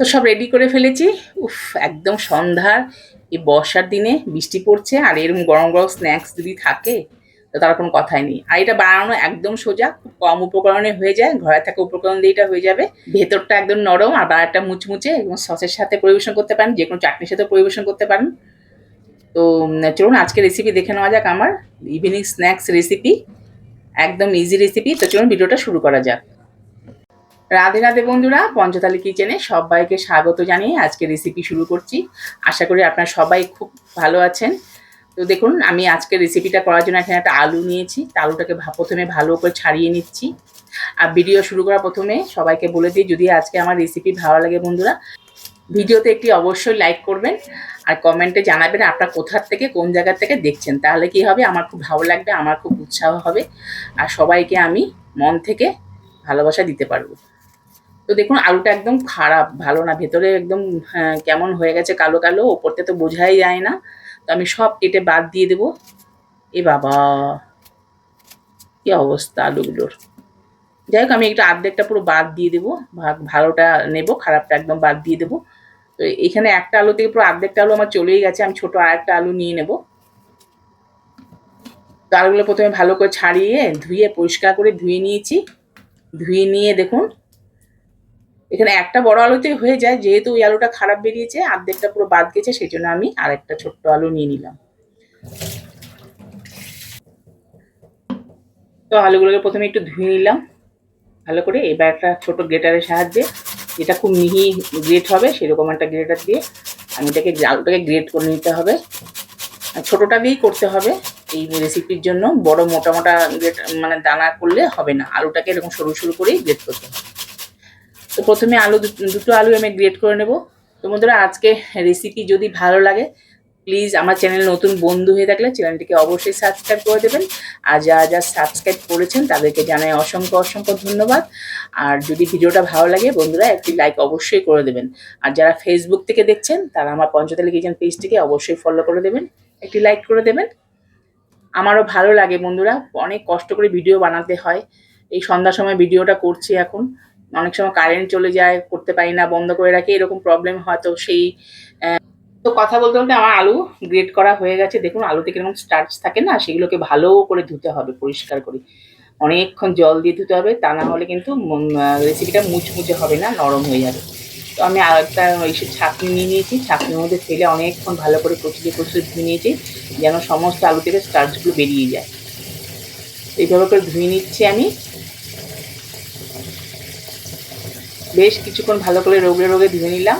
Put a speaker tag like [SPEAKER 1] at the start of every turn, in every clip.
[SPEAKER 1] তো সব রেডি করে ফেলেছি। উফ, একদম সন্ধ্যার এই বর্ষার দিনে বৃষ্টি পড়ছে, আর এরকম গরম গরম স্ন্যাক্স যদি থাকে, তো তার কোনো কথাই নেই। আর এটা বানানো একদম সোজা, খুব কম উপকরণে হয়ে যায়, ঘরে থাকা উপকরণ দিয়ে এটা হয়ে যাবে। ভেতরটা একদম নরম আর বাইরেটা মুচমুচে এবং সসের সাথে পরিবেশন করতে পারেন যে কোনো চাটনির সাথে পরিবেশন করতে পারেন। তো চলুন আজকে রেসিপি দেখে নেওয়া যাক আমার ইভিনিং স্ন্যাক্স রেসিপি একদম ইজি রেসিপি তো চলুন ভিডিওটা শুরু করা যাক। রাধে রাধে বন্ধুরা, পঞ্চতালি কিচেনে সবাইকে স্বাগত জানিয়ে আজকে রেসিপি শুরু করছি। আশা করি আপনারা সবাই খুব ভালো আছেন। তো দেখুন, আমি আজকে রেসিপিটা করার জন্য এখানে একটা আলু নিয়েছি। আলুটাকে প্রথমে ভালো করে ছাড়িয়ে নিচ্ছি। আর ভিডিও শুরু করার প্রথমে সবাইকে বলে দিই, যদি আজকে আমার রেসিপি ভালো লাগে বন্ধুরা, ভিডিওতে একটি অবশ্যই লাইক করবেন আর কমেন্টে জানাবেন আপনার কোথার থেকে, কোন জায়গা থেকে দেখছেন। তাহলে কি হবে? আমার খুব ভালো লাগবে, আমার খুব উৎসাহ হবে। আর সবাইকে আমি মন থেকে ভালোবাসা দিতে পারব। তো দেখুন আলুটা একদম খারাপ ভালো না। ভেতরে একদম হ্যাঁ, কেমন হয়ে গেছে কালো কালো ওপরতে তো বোঝাই যায় না। তো আমি সব কেটে বাদ দিয়ে দেবো। এ বাবা কি অবস্থা আলুগুলোর। যাই হোক আমি একটা আর্ধেকটা পুরো বাদ দিয়ে দেবো। ভালোটা নেব খারাপটা একদম বাদ দিয়ে দেবো। তো এখানে একটা আলু থেকে পুরো আর্ধেকটা আলু আমার চলেই গেছে। আমি ছোট আর একটা আলু নিয়ে নেব। তো আলুগুলো প্রথমে ভালো করে ছাড়িয়ে ধুয়ে পরিষ্কার করে ধুয়ে নিয়েছি। ধুয়ে নিয়ে দেখুন এখানে একটা বড় আলুতেই হয়ে যায়, যেহেতু ওই আলুটা খারাপ বেরিয়েছে, আর্ধেকটা পুরো বাদ গেছে সেই জন্য আমি আরেকটা ছোট্ট আলু নিয়ে নিলাম। তো আলুগুলোকে প্রথমে একটু ধুয়ে নিলাম, ভালো করে। এবার একটা ছোট গ্রেটারের সাহায্যে, যেটা খুব মিহি গ্রেট হবে, সেরকম একটা গ্রেটার দিয়ে আমি এটাকে আলুটাকে গ্রেট করে নিতে হবে। ছোটোটা দিয়েই করতে হবে এই রেসিপির জন্য। বড় মোটা মোটা গ্রেট মানে দানা করলে হবে না। আলুটাকে এরকম সরু সরু করেই গ্রেট করতে হবে। তো প্রথমে আলু দুটো আলু আমি গ্রেট করে নেব। তো বন্ধুরা, আজকে রেসিপি যদি ভালো লাগে প্লিজ আমার চ্যানেল নতুন বন্ধু হয়ে থাকলে চ্যানেলটিকে অবশ্যই সাবস্ক্রাইব করে দেবেন। আর যারা যা সাবস্ক্রাইব করেছেন, তাদেরকে জানাই অসংখ্য অসংখ্য ধন্যবাদ। আর যদি ভিডিওটা ভালো লাগে, বন্ধুরা, একটি লাইক অবশ্যই করে দেবেন। আর যারা ফেসবুক থেকে দেখছেন, তারা আমার পঞ্চতালি কিচেন পেজটিকে অবশ্যই ফলো করে দেবেন। একটি লাইক করে দেবেন। আমারও ভালো লাগে বন্ধুরা, অনেক কষ্ট করে ভিডিও বানাতে হয়। এই সন্ধ্যার সময় ভিডিওটা করছি এখন। অনেক সময় কারেন্ট চলে যায়, করতে পারি না, বন্ধ করে রাখি, এরকম প্রবলেম হয়। তো সেই তো কথা বলতে বলতে আমার আলু গ্রেট করা হয়ে গেছে। দেখুন, আলুতে কীরকম স্টার্চ থাকে না, সেগুলোকে ভালো করে ধুতে হবে, পরিষ্কার করে। অনেকক্ষণ জল দিয়ে ধুতে হবে, তা না হলে কিন্তু রেসিপিটা মুচমুচে হবে না, নরম হয়ে যাবে। তো আমি আর একটা এসে ছাঁকনি নিয়ে নিয়েছি। ছাঁকনির মধ্যে ফেলে অনেকক্ষণ ভালো করে কচুরি কচুরি ধুয়ে নিয়েছি, যেন সমস্ত আলু থেকে স্টার্চগুলো বেরিয়ে যায়। এইভাবে করে ধুয়ে নিচ্ছি আমি। বেশ কিছুক্ষণ ভালো করে রোগে রোগে ধুয়ে নিলাম।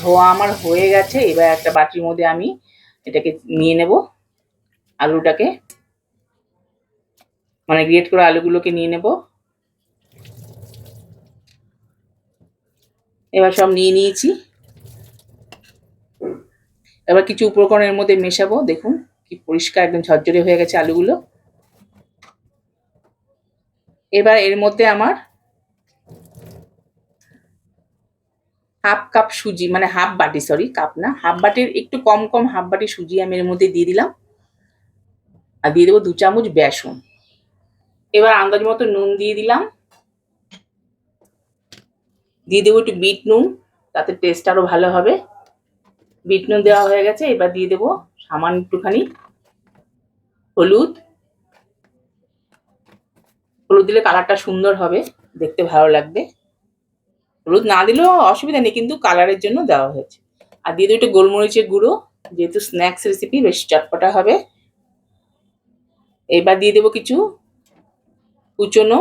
[SPEAKER 1] ধোয়া আমার হয়ে গেছে, এবার একটা বাটির মধ্যে আমি এটাকে নিয়ে নেব, আলুটাকে। মানে গ্রেট করে আলুগুলোকে নিয়ে নেব। এবার সব নিয়ে নিয়েছি। এবার কিছু উপকরণের মধ্যে মেশাবো, দেখুন কি পরিষ্কার একদম ঝরঝরে হয়ে গেছে আলুগুলো। এবার এর মধ্যে আমার হাফ কাপ সুজি মানে হাফ বাটি সরি কাপ না, হাফ বাটির একটু কম কম হাফ বাটি সুজি আমি এর মধ্যে দিয়ে দিলাম। আর দিয়ে দেবো দু চামচ বেসন। এবার আন্দাজ মতো নুন দিয়ে দিলাম। দিয়ে দেবো একটু বিট নুন, তাতে টেস্ট আরও ভালো হবে। বিট নুন দেওয়া হয়ে গেছে, এবার দিয়ে দেবো সামান্য একটুখানি হলুদ। হলুদ দিলে কালারটা সুন্দর হবে, দেখতে ভালো লাগবে। হলুদ না দিলেও অসুবিধা নেই, কিন্তু কালারের জন্য দেওয়া হয়েছে। আর দিয়ে একটু গোলমরিচের গুঁড়ো, যেহেতু স্ন্যাক্স রেসিপি বেশ চটপটা হবে। এবার দিয়ে দেবো কিছু কুচনো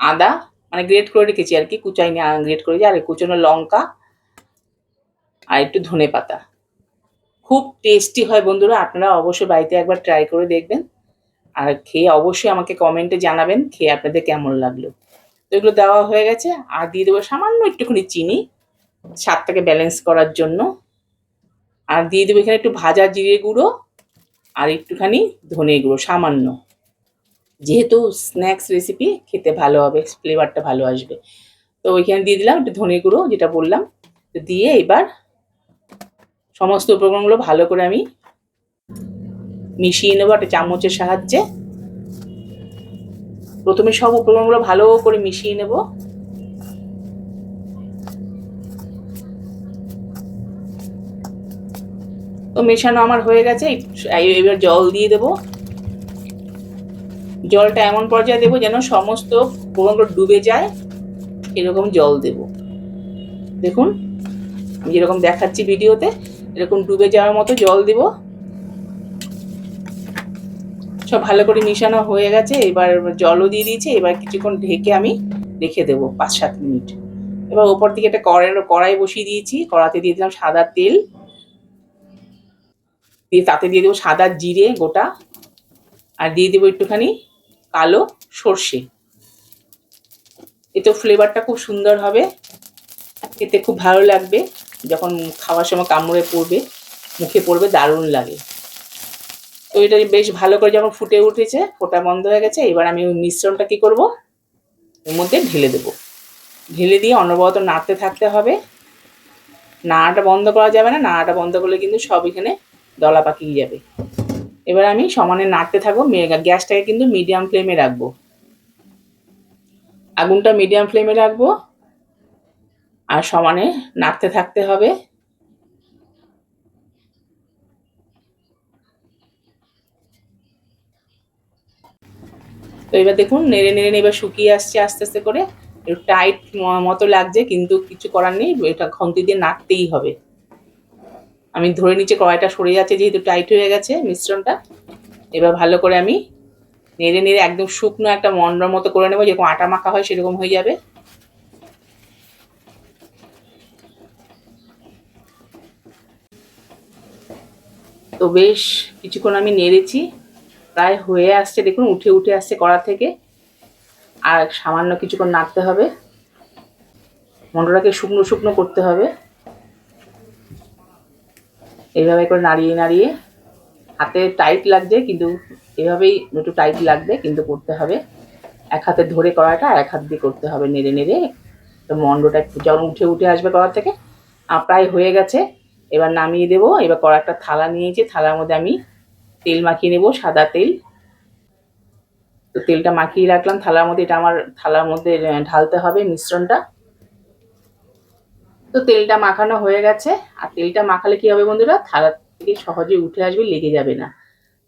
[SPEAKER 1] আদা মানে গ্রেট করে রেখেছি আর কি কুচাইনি গ্রেট করেছি। আর কুচনো লঙ্কা আর একটু ধনে পাতা। খুব টেস্টি হয় বন্ধুরা, আপনারা অবশ্যই বাড়িতে একবার ট্রাই করে দেখবেন। আর খেয়ে অবশ্যই আমাকে কমেন্টে জানাবেন, খেয়ে আপনাদের কেমন লাগল। তো এগুলো দেওয়া হয়ে গেছে। আর দিয়ে দেবো সামান্য একটুখানি চিনি, স্বাদটাকে ব্যালেন্স করার জন্য। আর দিয়ে দেবো এখানে একটু ভাজা জিরে গুঁড়ো আর একটুখানি ধনে গুঁড়ো, সামান্য। যেহেতু স্ন্যাক্স রেসিপি খেতে ভালো হবে ফ্লেভারটা ভালো আসবে। তো ওইখানে দিয়ে দিলাম একটু ধনে গুঁড়ো, যেটা বললাম। তো দিয়ে এবার সমস্ত উপকরণগুলো ভালো করে আমি মিশিয়ে নেব একটা চামচের সাহায্যে। প্রথমে সব উপকরণগুলো ভালো করে মিশিয়ে নেব। তো মেশানো আমার হয়ে গেছে। এবার জল দিয়ে দেব। জলটা এমন পর্যায়ে দেবো যেন সমস্ত উপকরণগুলো ডুবে যায়। এরকম জল দেব। দেখুন, আমি যেরকম দেখাচ্ছি ভিডিওতে, এরকম ডুবে যাওয়ার মতো জল দেবো। সব ভালো করে মিশানো হয়ে গেছে, এবার জলও দিয়ে দিয়েছি, এবার কিছুক্ষণ ঢেকে আমি রেখে দেবো পাঁচ সাত মিনিট। এবার ওপর দিকে একটা কড়াই কড়াই বসিয়ে দিয়েছি কড়াতে দিয়ে দিলাম সাদা তেল। দিয়ে তাতে দিয়ে দেবো সাদা জিরে গোটা, আর দিয়ে দেবো একটুখানি কালো সর্ষে। এতে ফ্লেভারটা খুব সুন্দর হবে, খেতে খুব ভালো লাগবে, যখন খাওয়ার সময় কামড়ে পড়বে, মুখে পড়বে, দারুণ লাগে। তো এটা বেশ ভালো করে যখন ফুটে উঠেছে, ফোটা বন্ধ হয়ে গেছে, এবার আমি ওই মিশ্রণটা কী করব? এর মধ্যে ঢেলে দেবো। ঢেলে দিয়ে অনবরত নাড়তে থাকতে হবে। নাড়াটা বন্ধ করা যাবে না, নাড়াটা বন্ধ করলে কিন্তু সব এখানে দলা পাকিয়ে যাবে। এবার আমি সমানে নাড়তে থাকব গ্যাসটাকে কিন্তু মিডিয়াম ফ্লেমে রাখব। আগুনটা মিডিয়াম ফ্লেমে রাখব। আর সমানে নাড়তে থাকতে হবে। এবার দেখুন, নেড়ে নেড়ে নেড়ে এবার শুকিয়ে আসছে আস্তে আস্তে করে। একটু টাইট মতো লাগছে, কিন্তু কিছু করার নেই, এটা খন্তি দিয়ে নাড়তেই হবে। আমি ধরে নিচে কড়াইটা সরে যাচ্ছে, যেহেতু টাইট হয়ে গেছে মিশ্রণটা। এবার ভালো করে আমি নেড়ে নেড়ে একদম শুকনো একটা মন্ডর মতো করে নেব, যেরকম আটা মাখা হয় সেরকম হয়ে যাবে। তো বেশ, কিছুক্ষণ আমি নেড়েছি। প্রায় হয়ে আসছে, দেখুন, উঠে উঠে আসছে কড়া থেকে। আর সামান্য কিছুক্ষণ নাড়তে হবে। মন্ডটাকে শুকনো শুকনো করতে হবে। এইভাবে করে নাড়িয়ে নাড়িয়ে। হাতে টাইট লাগছে, কিন্তু এভাবেই একটু টাইট লাগবে, কিন্তু করতে হবে। এক হাতে ধরে করাটা এক হাত দিয়ে করতে হবে, নেড়ে নেড়ে। তো মন্ডটা একটু যখন উঠে উঠে আসবে কড়া থেকে। প্রায় হয়ে গেছে। এবার নামিয়ে দেবো। এবার কড়া একটা থালা নিয়েছি। থালার মধ্যে আমি তেল মাখিয়ে নেব, সাদা তেল। তো তেলটা মাখিয়ে রাখলাম, থালার মধ্যে, এটা আমার থালার মধ্যে ঢালতে হবে মিশ্রণটা। তো তেলটা মাখানো হয়ে গেছে। আর তেলটা মাখালে কি হবে বন্ধুরা? থালা থেকে সহজে উঠে আসবে, লেগে যাবে না।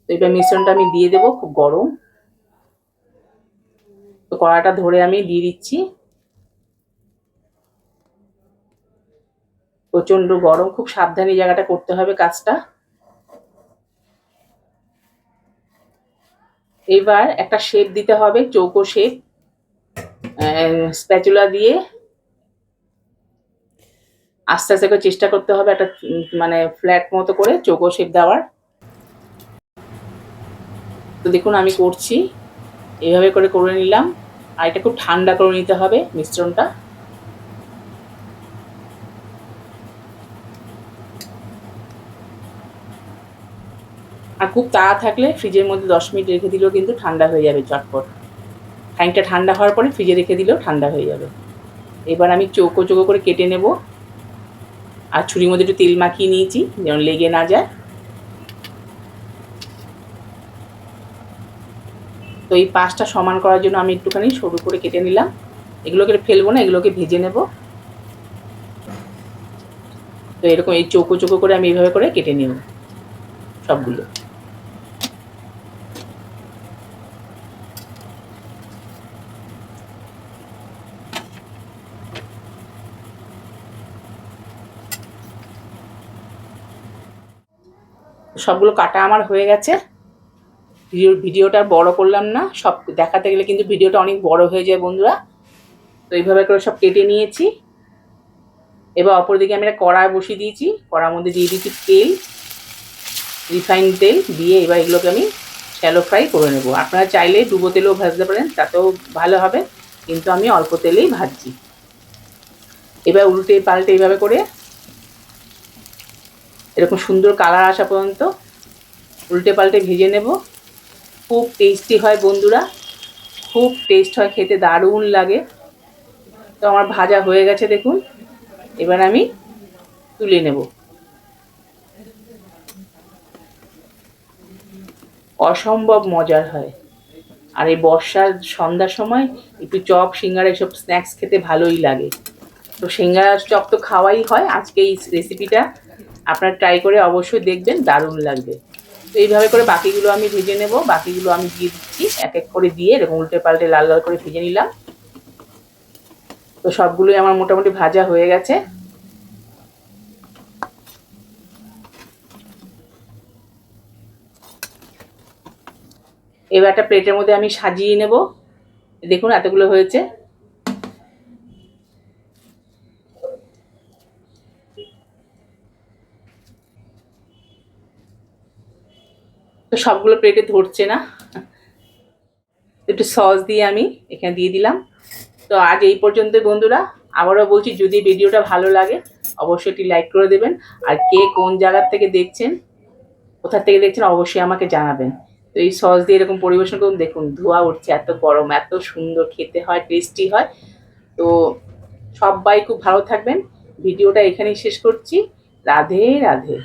[SPEAKER 1] তো এবার মিশ্রণটা আমি দিয়ে দেবো খুব গরম। তো কড়াটা ধরে আমি দিয়ে দিচ্ছি। প্রচণ্ড গরম, খুব সাবধানে জায়গাটা করতে হবে কাজটা। এবার একটা শেপ দিতে হবে, চৌকো শেপ স্প্যাচুলা দিয়ে। আস্তে আস্তে করে চেষ্টা করতে হবে একটা মানে ফ্ল্যাট মতো করে চৌকো শেপ দেওয়ার। তো দেখুন আমি করছি। এইভাবে করে করে নিলাম। আর এটা খুব ঠান্ডা করে নিতে হবে মিশ্রণটা। আর খুব তাড়া থাকলে ফ্রিজের মধ্যে দশ মিনিট রেখে দিলেও কিন্তু ঠান্ডা হয়ে যাবে চটপট। খানিকটা ঠান্ডা হওয়ার পরে ফ্রিজে রেখে দিলেও ঠান্ডা হয়ে যাবে। এবার আমি চৌকো চৌকো করে কেটে নেব। আর ছুরির মধ্যে একটু তেল মাখিয়ে নিয়েছি, যেন লেগে না যায়। তো এই পাঁচটা সমান করার জন্য আমি একটুখানি সরু করে কেটে নিলাম। এগুলোকে ফেলব না, এগুলোকে ভেজে নেব। তো এরকম এই চৌকো চৌকো করে আমি এইভাবে করে কেটে নেব সবগুলো। সবগুলো কাটা আমার হয়ে গেছে। ভিডিও, ভিডিওটা বড় করলাম না, সব দেখাতে গেলে কিন্তু ভিডিওটা অনেক বড় হয়ে যায় বন্ধুরা। তো এইভাবে করে সব কেটে নিয়েছি। এবার অপরদিকে আমি একটা কড়াই বসিয়ে দিয়েছি। কড়ার মধ্যে দিয়ে দিয়েছি তেল রিফাইন তেল দিয়ে এবার এগুলোকে আমি শ্যালো ফ্রাই করে নেব। আপনারা চাইলে ডুবো তেলেও ভাজতে পারেন, তাতেও ভালো হবে। কিন্তু আমি অল্প তেলেই ভাজছি। এবার উল্টে পাল্টে এইভাবে করে এরকম সুন্দর কালার আসা পর্যন্ত উল্টে পাল্টে ভেজে নেব। খুব টেস্টি হয় বন্ধুরা। খুব টেস্ট হয়, খেতে দারুণ লাগে। তো আমার ভাজা হয়ে গেছে দেখুন। এবার আমি তুলে নেব। অসম্ভব মজার হয়। আর এই বর্ষার সন্ধ্যার সময় একটু চপ, সিঙ্গারা এসব স্ন্যাক্স খেতে ভালোই লাগে। তো সিঙ্গারা চপ তো খাওয়াই হয়। আজকে এই রেসিপিটা আপনারা ট্রাই করে অবশ্যই দেখবেন, দারুণ লাগবে। তো এইভাবে করে বাকিগুলো আমি ভেজে নেব, বাকিগুলো আমি দিয়ে দিচ্ছি এক এক করে দিয়ে এরকম উল্টে পাল্টে লাল লাল করে ভেজে নিলাম। তো সবগুলোই আমার মোটামুটি ভাজা হয়ে গেছে। এবার একটা প্লেটের মধ্যে আমি সাজিয়ে নেব। দেখুন এতগুলো হয়েছে। সবগুলো প্লেটে ধরছে না। একটু সস দিয়ে আমি এখানে দিয়ে দিলাম। তো আজ এই পর্যন্ত বন্ধুরা। আবারও বলছি, যদি ভিডিওটা ভালো লাগে, অবশ্যই একটি লাইক করে দেবেন। আর কে কোন জায়গার থেকে দেখছেন কোথা থেকে দেখছেন, অবশ্যই আমাকে জানাবেন। তো এই সস দিয়ে এরকম পরিবেশন করুন। দেখুন, ধোয়া উঠছে, এত গরম, এত সুন্দর, খেতে হয় টেস্টি হয়। তো সবাই খুব ভালো থাকবেন। ভিডিওটা এখানেই শেষ করছি। রাধে রাধে।